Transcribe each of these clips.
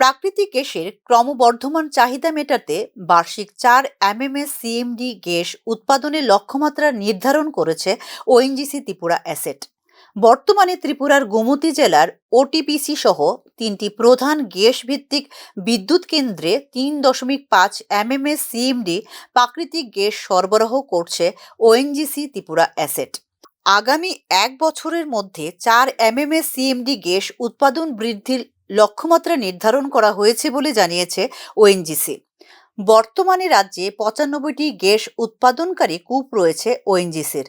প্রাকৃতিক গ্যাসের ক্রমবর্ধমান চাহিদা মেটাতে বার্ষিক চার এমএমএস সিএমডি গ্যাস উৎপাদনের লক্ষ্যমাত্রা নির্ধারণ করেছে ওএনজিসি ত্রিপুরা অ্যাসেট। বর্তমানে ত্রিপুরার গোমতী জেলার ওটিপিসি সহ তিনটি প্রধান গ্যাস ভিত্তিক বিদ্যুৎ কেন্দ্রে তিন দশমিক পাঁচ এমএমএস সিএমডি প্রাকৃতিক গ্যাস সরবরাহ করছে ওএনজিসি ত্রিপুরা অ্যাসেট। আগামী এক বছরের মধ্যে চার এমএমএস সিএমডি গ্যাস উৎপাদন বৃদ্ধির লক্ষ্যমাত্রা নির্ধারণ করা হয়েছে বলে জানিয়েছে ওএনজিসি বর্তমানে রাজ্যে পঁচানব্বইটি গ্যাস উৎপাদনকারী কূপ রয়েছে ওএনজিসির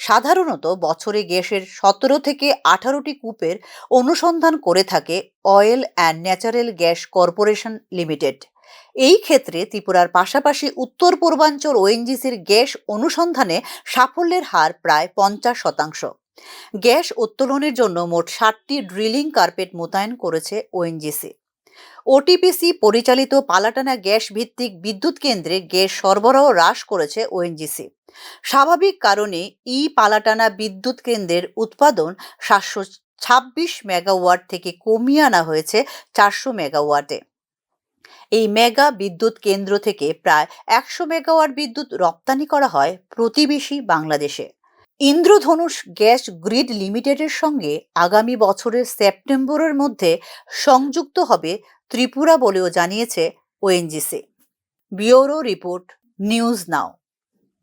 সাধারণত বছরে গ্যাসের সতেরো থেকে আঠারোটি কূপের অনুসন্ধান করে থাকে oil and natural gas corporation limited. এই ক্ষেত্রে ত্রিপুরার পাশাপাশি উত্তর পূর্বাঞ্চল ওএনজিসির গ্যাস অনুসন্ধানে সাফল্যের হার প্রায় পঞ্চাশ শতাংশ। গ্যাস উত্তোলনের জন্য মোট ষাটটি ড্রিলিং কার্পেট মোতায়েন করেছে ওএনজিসি। ওটিপিসি পরিচালিত পালাটানা গ্যাস ভিত্তিক বিদ্যুৎ কেন্দ্রে গ্যাস সরবরাহ হ্রাস করেছে ওএনজিসি। স্বাভাবিক কারণে ই পালাটানা বিদ্যুৎ কেন্দ্রের উৎপাদন সাতশো ছাব্বিশ মেগাওয়াট থেকে কমিয়ে আনা হয়েছে চারশো মেগাওয়াটে। এই মেগা বিদ্যুৎ কেন্দ্র থেকে প্রায় একশো মেগাওয়াট বিদ্যুৎ রপ্তানি করা হয় প্রতিবেশী বাংলাদেশে। ইন্দ্রধনুষ গ্যাস গ্রিড লিমিটেডের সঙ্গে আগামী বছরের সেপ্টেম্বরের মধ্যে সংযুক্ত হবে ত্রিপুরা বলেও জানিয়েছে ONGC. Bureau report, news now.